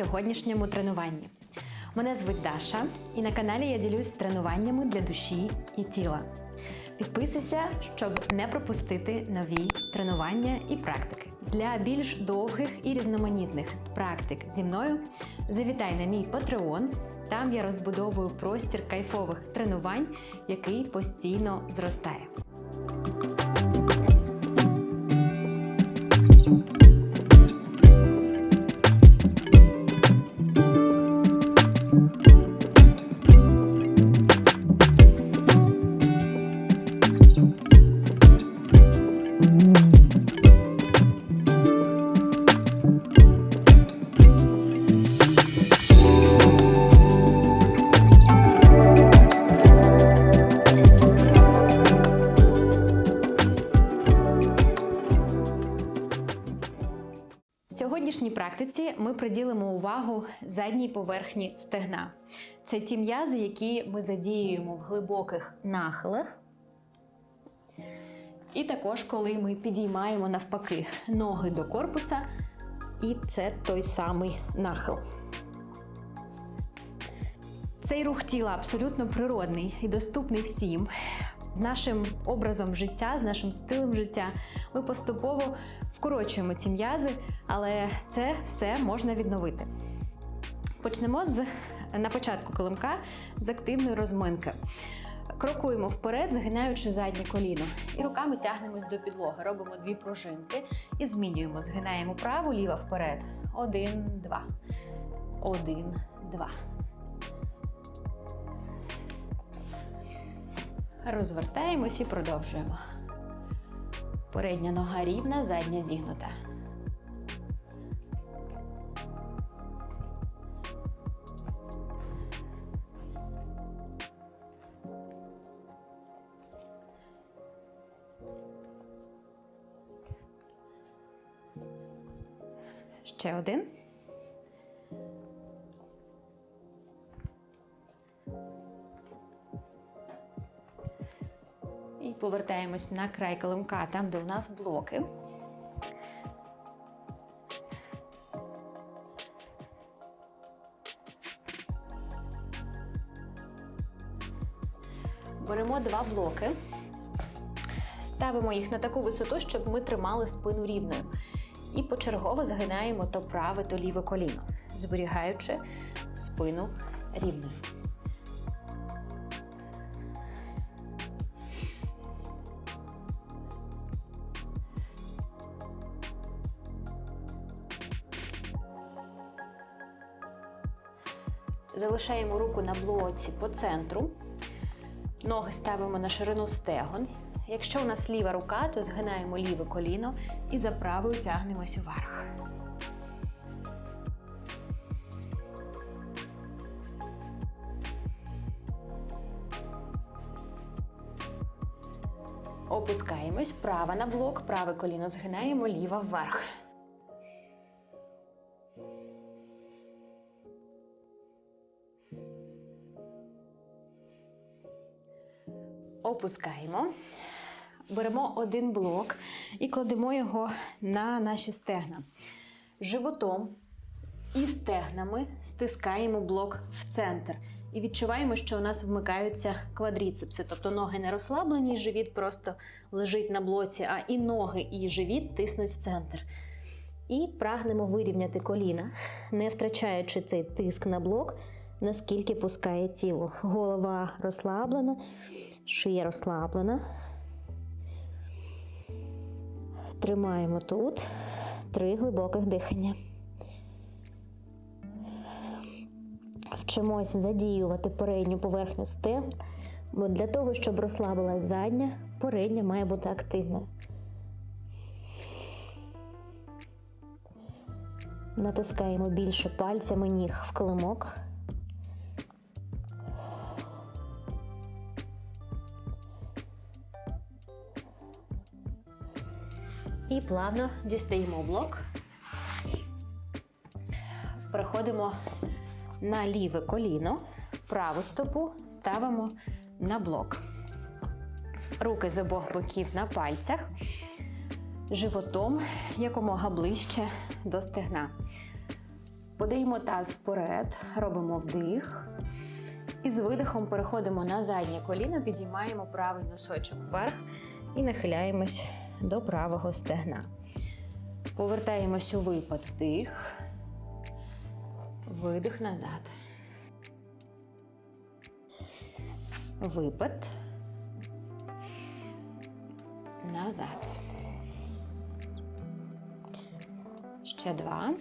сьогоднішньому тренуванні. Мене звуть Даша, і на каналі я ділюсь тренуваннями для душі і тіла. Підписуйся, щоб не пропустити нові тренування і практики. Для більш довгих і різноманітних практик зі мною завітай на мій Patreon. Там я розбудовую простір кайфових тренувань, який постійно зростає. Практиці ми приділимо увагу задній поверхні стегна. Це ті м'язи, які ми задіюємо в глибоких нахилах. І також, коли ми підіймаємо навпаки ноги до корпуса, і це той самий нахил. Цей рух тіла абсолютно природний і доступний всім. З нашим образом життя, з нашим стилем життя ми поступово вкорочуємо ці м'язи, але це все можна відновити. Почнемо з на початку килимка з активної розминки. Крокуємо вперед, згинаючи заднє коліно. І руками тягнемось до підлоги. Робимо дві пружинки і змінюємо. Згинаємо праву, ліва вперед. Один, два. Один, два. Розвертаємось і продовжуємо. Передня нога рівна, задня зігнута. Повертаємось на край килимка, там, де у нас блоки. Беремо два блоки, ставимо їх на таку висоту, щоб ми тримали спину рівною. І почергово згинаємо то праве, то ліве коліно, зберігаючи спину рівною. Залишаємо руку на блоці по центру. Ноги ставимо на ширину стегон. Якщо у нас ліва рука, то згинаємо ліве коліно і за правою тягнемось вверх. Опускаємось, права на блок, праве коліно згинаємо, ліва вверх. Опускаємо. Беремо один блок і кладемо його на наші стегна. Животом і стегнами стискаємо блок в центр. І відчуваємо, що у нас вмикаються квадріцепси. Тобто ноги не розслаблені, живіт просто лежить на блоці, а і ноги, і живіт тиснуть в центр. І прагнемо вирівняти коліна, не втрачаючи цей тиск на блок, наскільки пускає тіло. Голова розслаблена, шия розслаблена. Тримаємо тут три глибоких дихання. Вчимось задіювати передню поверхню стегн, бо для того, щоб розслабилась задня, передня має бути активною. Натискаємо більше пальцями ніг в килимок. І плавно дістаємо блок. Переходимо на ліве коліно, праву стопу ставимо на блок. Руки з обох боків на пальцях, животом якомога ближче до стегна. Подаємо таз вперед, робимо вдих. І з видихом переходимо на заднє коліно, підіймаємо правий носочок вверх і нахиляємось до правого стегна. Повертаємось у випад вдих, видих назад. Випад. Назад. Ще два.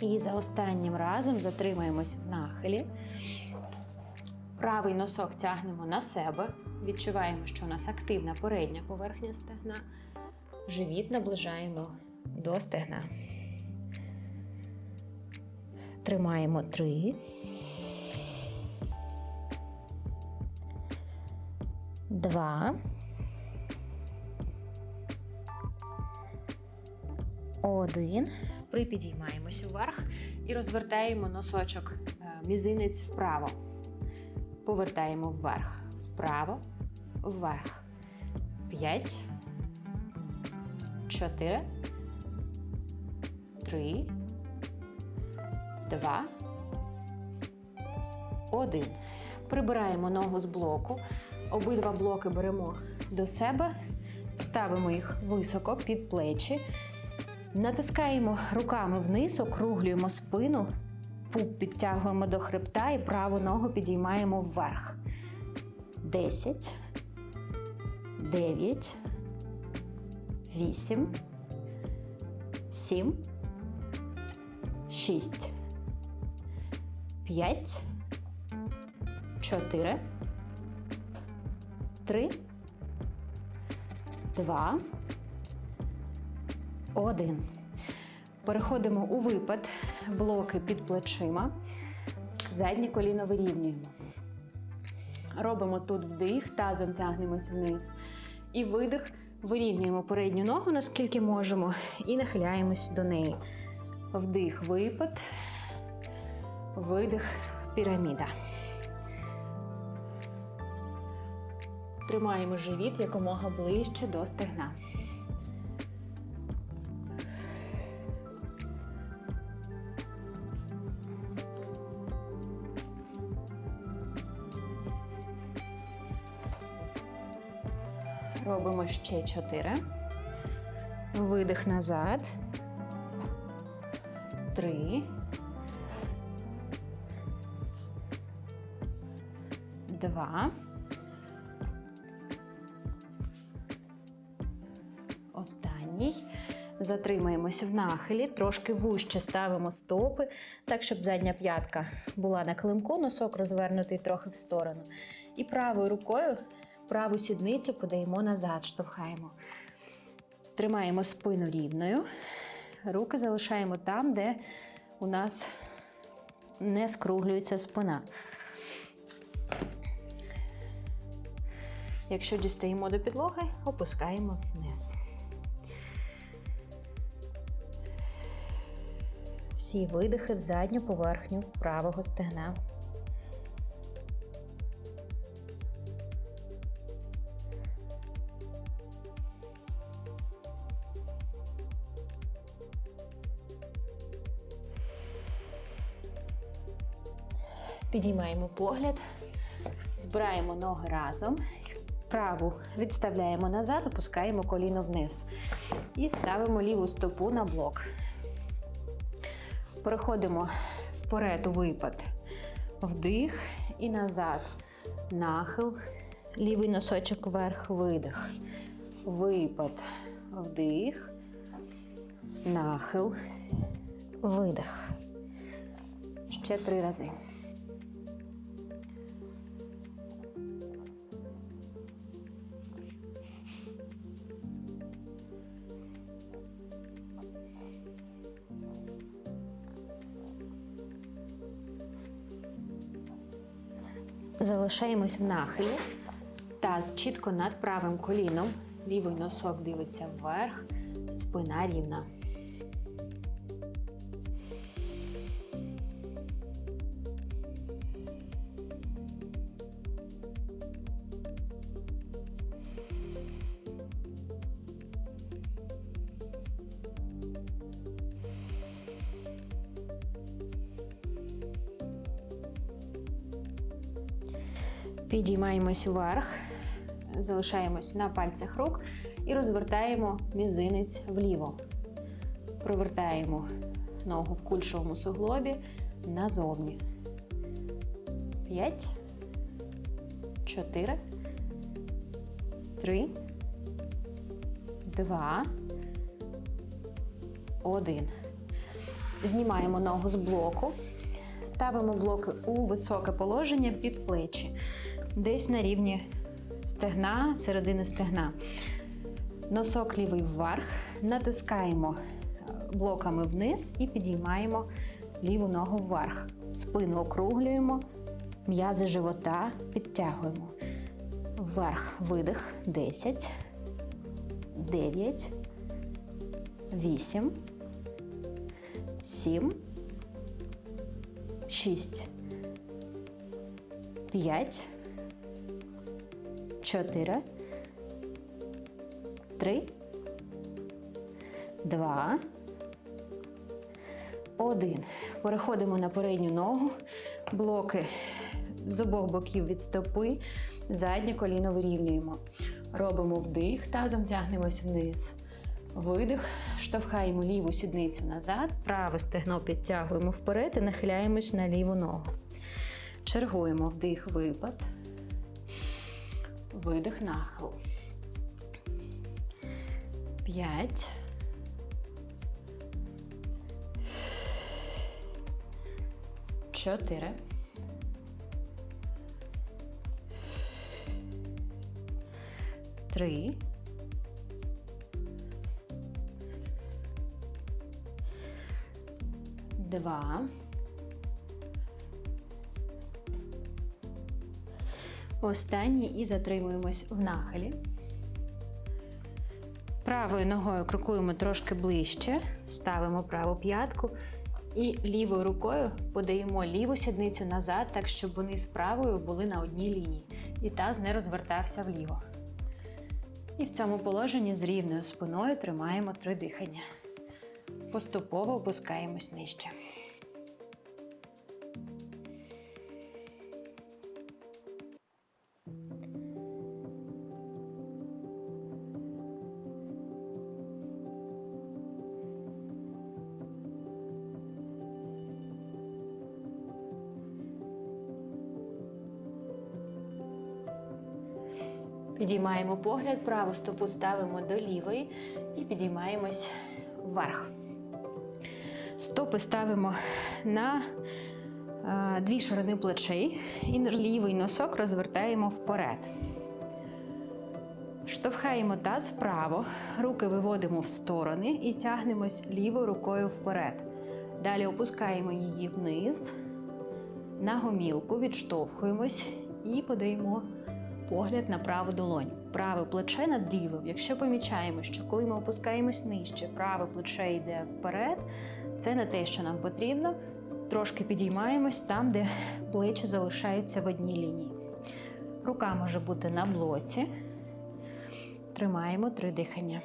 І за останнім разом затримаємось в нахилі. Правий носок тягнемо на себе. Відчуваємо, що у нас активна передня поверхня стегна. Живіт наближаємо до стегна. Тримаємо три. Два. Один. Припідіймаємось вверх і розвертаємо носочок е, мізинець вправо. Повертаємо вверх, вправо, вверх. П'ять. Чотири. Три. Два. Один. Прибираємо ногу з блоку. Обидва блоки беремо до себе, ставимо їх високо під плечі. Натискаємо руками вниз, округлюємо спину, пуп підтягуємо до хребта і праву ногу підіймаємо вверх. 10, 9, 8, 7, 6, 5, 4, 3, 2, один. Переходимо у випад, блоки під плечима. Заднє коліно вирівнюємо. Робимо тут вдих, тазом тягнемось вниз. І видих, вирівнюємо передню ногу, наскільки можемо, і нахиляємось до неї. Вдих, випад, видих, піраміда. Тримаємо живіт якомога ближче до стегна. Ще чотири. Видих назад. Три. Два. Останній. Затримаємося в нахилі, трошки вужче ставимо стопи, так, щоб задня п'ятка була на климку, носок розвернутий трохи в сторону. І правою рукою праву сідницю подаємо назад, штовхаємо. Тримаємо спину рівною. Руки залишаємо там, де у нас не скруглюється спина. Якщо дістаємо до підлоги, опускаємо вниз. Всі видихи в задню поверхню правого стегна. Підіймаємо погляд, збираємо ноги разом. Праву відставляємо назад, опускаємо коліно вниз. І ставимо ліву стопу на блок. Переходимо вперед у випад. Вдих і назад. Нахил. Лівий носочок вверх, видих. Випад. Вдих. Нахил. Видих. Ще три рази. Залишаємось в нахилі. Таз чітко над правим коліном. Лівий носок дивиться вверх, спина рівна. Підіймаємось вверх, залишаємось на пальцях рук і розвертаємо мізинець вліво. Провертаємо ногу в кульшовому суглобі назовні. П'ять, чотири, три, два, один. Знімаємо ногу з блоку, ставимо блоки у високе положення під плечі, десь на рівні стегна, середини стегна. Носок лівий вверх, натискаємо е, блоками вниз і підіймаємо ліву ногу вверх. Спину округлюємо, м'язи живота підтягуємо. Вверх, видих, 10, 9, 8, 7, 6, 5, 4, 3, 2, 1. Переходимо на передню ногу, блоки з обох боків від стопи, заднє коліно вирівнюємо. Робимо вдих, тазом тягнемось вниз. Видих, штовхаємо ліву сідницю назад, праве стегно підтягуємо вперед і нахиляємось на ліву ногу. Чергуємо вдих, випад. Видих, нахил. П'ять. Чотири. Три. Два. Останній і затримуємось в нахилі. Правою ногою крокуємо трошки ближче, ставимо праву п'ятку і лівою рукою подаємо ліву сідницю назад, так щоб вони з правою були на одній лінії. І таз не розвертався вліво. І в цьому положенні з рівною спиною тримаємо три дихання. Поступово опускаємось нижче. Підіймаємо погляд, праву стопу ставимо до лівої і підіймаємось вверх. Стопи ставимо на е, дві ширини плечей і лівий носок розвертаємо вперед. Штовхаємо таз вправо, руки виводимо в сторони і тягнемось лівою рукою вперед. Далі опускаємо її вниз, на гомілку, відштовхуємось і подаємо погляд на праву долоню. Праве плече над лівим. Якщо помічаємо, що коли ми опускаємось нижче, праве плече йде вперед, це не те, що нам потрібно. Трошки підіймаємось там, де плечі залишаються в одній лінії. Рука може бути на блоці. Тримаємо три дихання.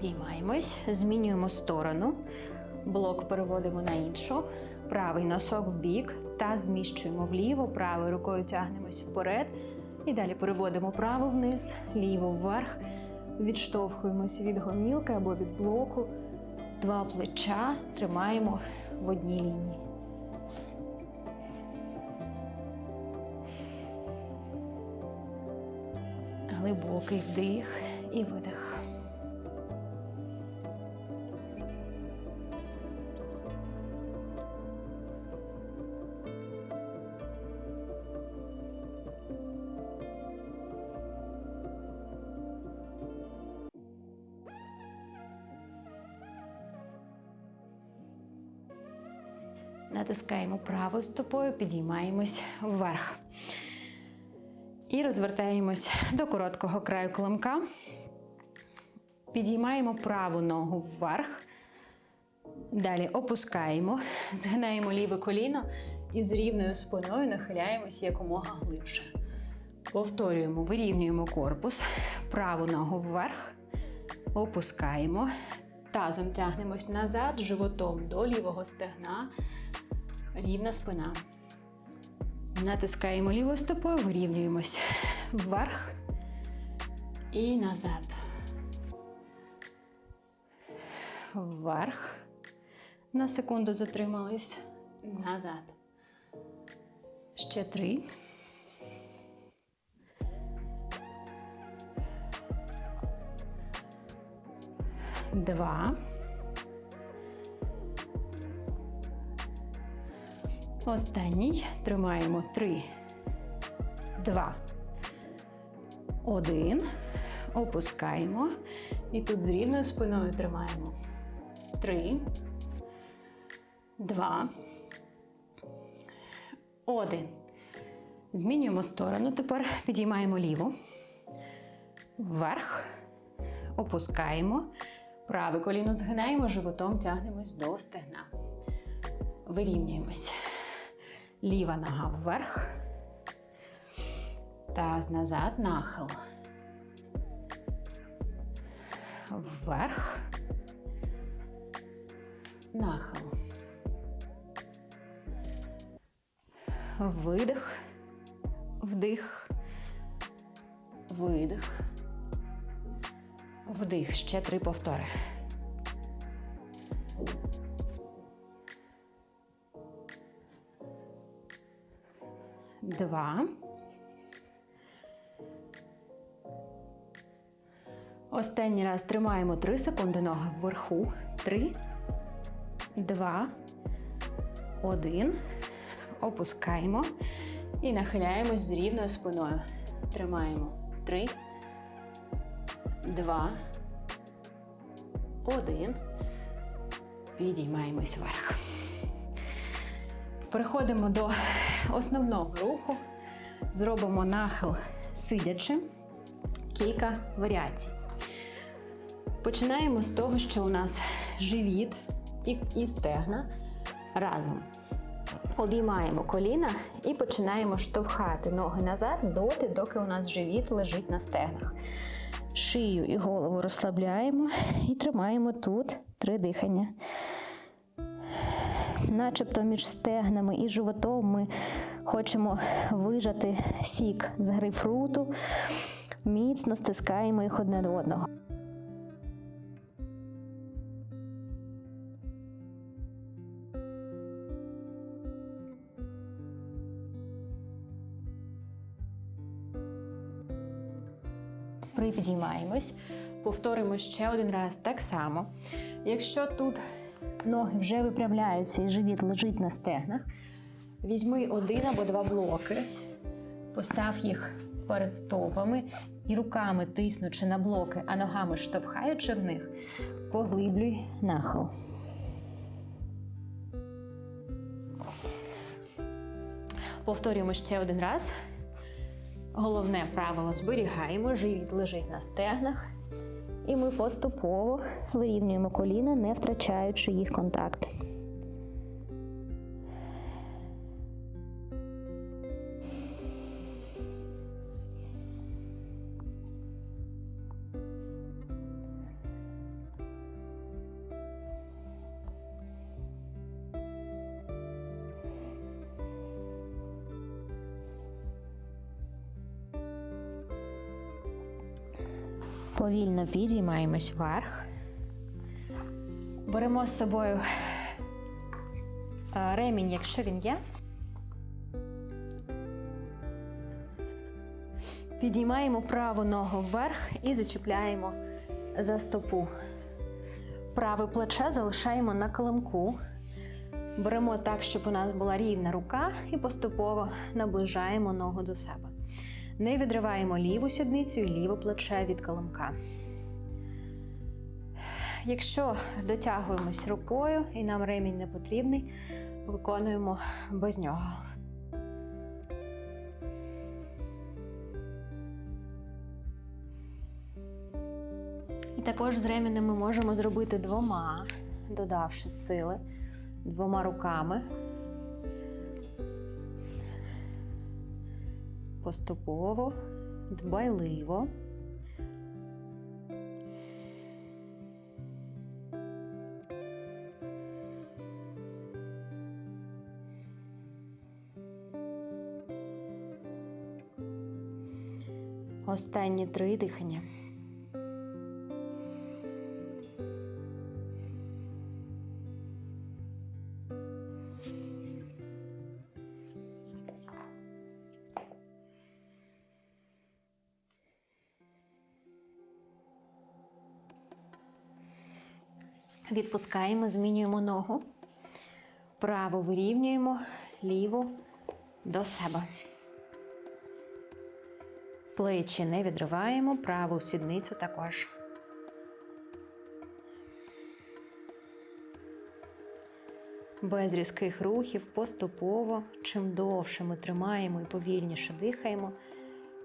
Підіймаємось, змінюємо сторону. Блок переводимо на іншу. Правий носок в бік та зміщуємо вліво, правою рукою тягнемось вперед. І далі переводимо праву вниз, ліву вверх. Відштовхуємось від гомілки або від блоку. Два плеча тримаємо в одній лінії. Глибокий вдих і видих. Натискаємо правою стопою, підіймаємось вверх. І розвертаємось до короткого краю килимка. Підіймаємо праву ногу вверх. Далі опускаємо, згинаємо ліве коліно і з рівною спиною нахиляємось якомога глибше. Повторюємо, вирівнюємо корпус, праву ногу вверх, опускаємо, тазом тягнемось назад, животом до лівого стегна, рівна спина. Натискаємо лівою стопою, вирівнюємось вверх і назад. Вверх. На секунду затримались. Назад. Ще три. Два. Останній. Тримаємо три. Два. Один. Опускаємо. І тут з рівною спиною тримаємо. Три. Два. Один. Змінюємо сторону. Тепер підіймаємо ліву. Вверх. Опускаємо. Праве коліно згинаємо, животом тягнемось до стегна. Вирівнюємось. Ліва нога вверх. Таз назад, нахил. Вверх. Нахил. Видих. Вдих. Видих. Вдих. Ще три повтори. Два. Останній раз тримаємо 3 секунди ноги вверху. 3, 2, 1. Опускаємо і нахиляємось з рівною спиною. Тримаємо 3, 2, 1. Підіймаємось вверх. Переходимо до основного руху. Зробимо нахил сидячи. Кілька варіацій. Починаємо з того, що у нас живіт і, стегна разом. Обіймаємо коліна і починаємо штовхати ноги назад доти, доки у нас живіт лежить на стегнах. Шию і голову розслабляємо і тримаємо тут три дихання. Начебто між стегнами і животом ми хочемо вижати сік з грейпфруту, міцно стискаємо їх одне до одного. Припідіймаємось, повторимо ще один раз так само. Якщо тут ноги вже випрямляються і живіт лежить на стегнах, візьми один або два блоки, постав їх перед стопами і руками тиснучи на блоки, а ногами штовхаючи в них, поглиблюй нахил. Повторюємо ще один раз. Головне правило зберігаємо, живіт лежить на стегнах. І ми поступово вирівнюємо коліна, не втрачаючи їх контакт. Повільно підіймаємось вверх. Беремо з собою е, ремінь, якщо він є. Підіймаємо праву ногу вверх і зачіпляємо за стопу. Праве плече залишаємо на килимку. Беремо так, щоб у нас була рівна рука, і поступово наближаємо ногу до себе. Не відриваємо ліву сідницю і ліве плече від килимка. Якщо дотягуємось рукою і нам ремінь не потрібний, виконуємо без нього. І також з ремінем ми можемо зробити двома, додавши сили, двома руками. Поступово, дбайливо. Останні три дихання. Відпускаємо, змінюємо ногу. Праву вирівнюємо, ліву до себе. Плечі не відриваємо, праву сідницю також. Без різких рухів поступово, чим довше ми тримаємо і повільніше дихаємо,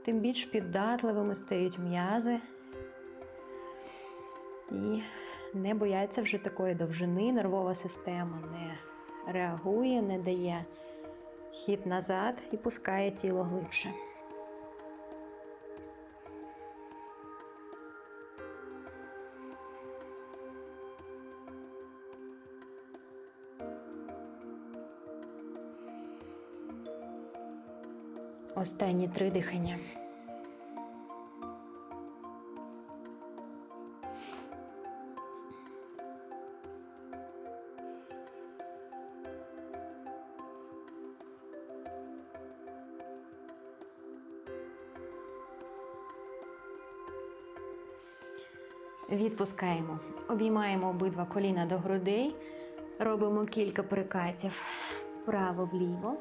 тим більш піддатливими стають м'язи і не бояться вже такої довжини. Нервова система не реагує, не дає хід назад і пускає тіло глибше. Останні три дихання. Відпускаємо. Обіймаємо обидва коліна до грудей. Робимо кілька перекатів вправо-вліво.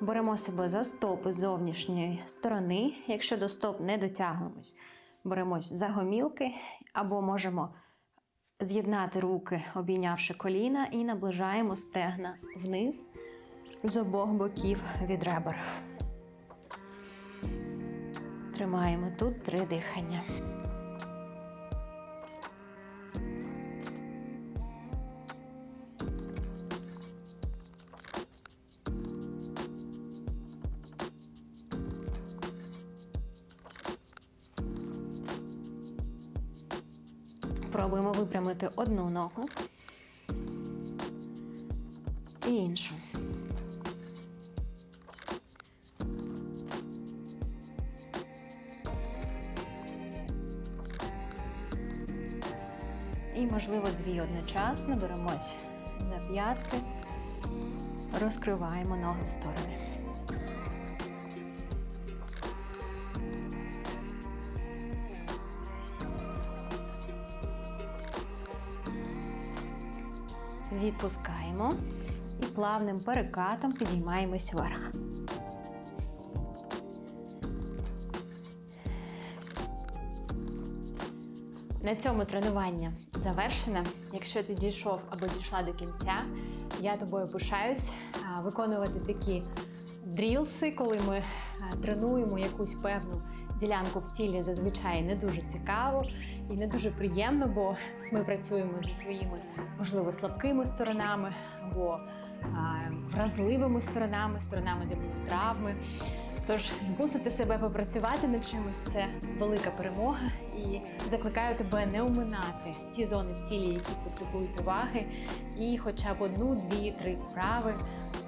Беремо себе за стопи з зовнішньої сторони. Якщо до стоп не дотягуємось, беремось за гомілки або можемо з'єднати руки, обійнявши коліна, і наближаємо стегна вниз з обох боків від ребер. Тримаємо тут три дихання. Пробуємо випрямити одну ногу і іншу. І, можливо, дві одночасно беремось за п'ятки, розкриваємо ноги в сторони. Відпускаємо і плавним перекатом підіймаємось вверх. На цьому тренування завершене. Якщо ти дійшов або дійшла до кінця, я тобою пишаюсь виконувати такі дрілси, коли ми тренуємо якусь певну ділянку в тілі, зазвичай не дуже цікаво і не дуже приємно, бо ми працюємо зі своїми, можливо, слабкими сторонами або вразливими сторонами, сторонами, де були травми. Тож змусити себе попрацювати над чимось це велика перемога, і закликаю тебе не оминати ті зони в тілі, які потребують уваги, і хоча б одну, дві, три вправи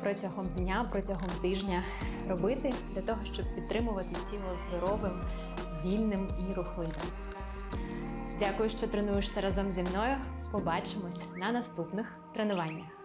протягом дня, протягом тижня робити для того, щоб підтримувати тіло здоровим, вільним і рухливим. Дякую, що тренуєшся разом зі мною. Побачимось на наступних тренуваннях.